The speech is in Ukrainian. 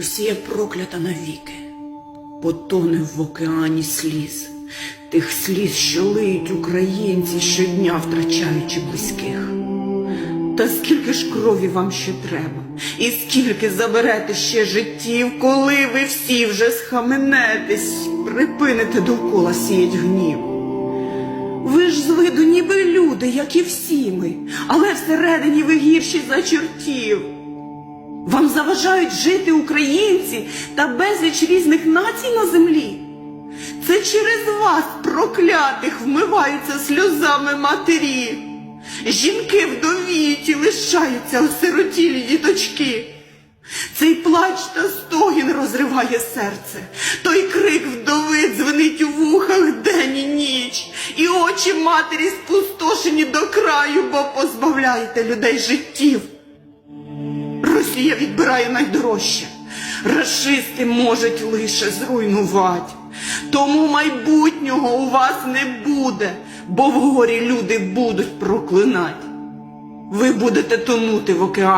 Росія проклята навіки, потоне в океані сліз, тих сліз, що лиють українці щодня втрачаючи близьких. Та скільки ж крові вам ще треба, і скільки заберете ще життів, коли ви всі вже схаменетесь, припините довкола сіять гнів. Ви ж з виду ніби люди, як і всі ми, але всередині ви гірші за чортів. Вам заважають жити українці та безліч різних націй на землі. Це через вас, проклятих, вмиваються сльозами матері. Жінки вдовіють і лишаються осиротілі діточки. Цей плач та стогін розриває серце, той крик вдови дзвенить у вухах день і ніч, і очі матері спустошені до краю, бо позбавляєте людей життів. Росія відбирає найдорожче. Рашисти можуть лише зруйнувати. Тому майбутнього у вас не буде, бо в горі люди будуть проклинати. Ви будете тонути в океані.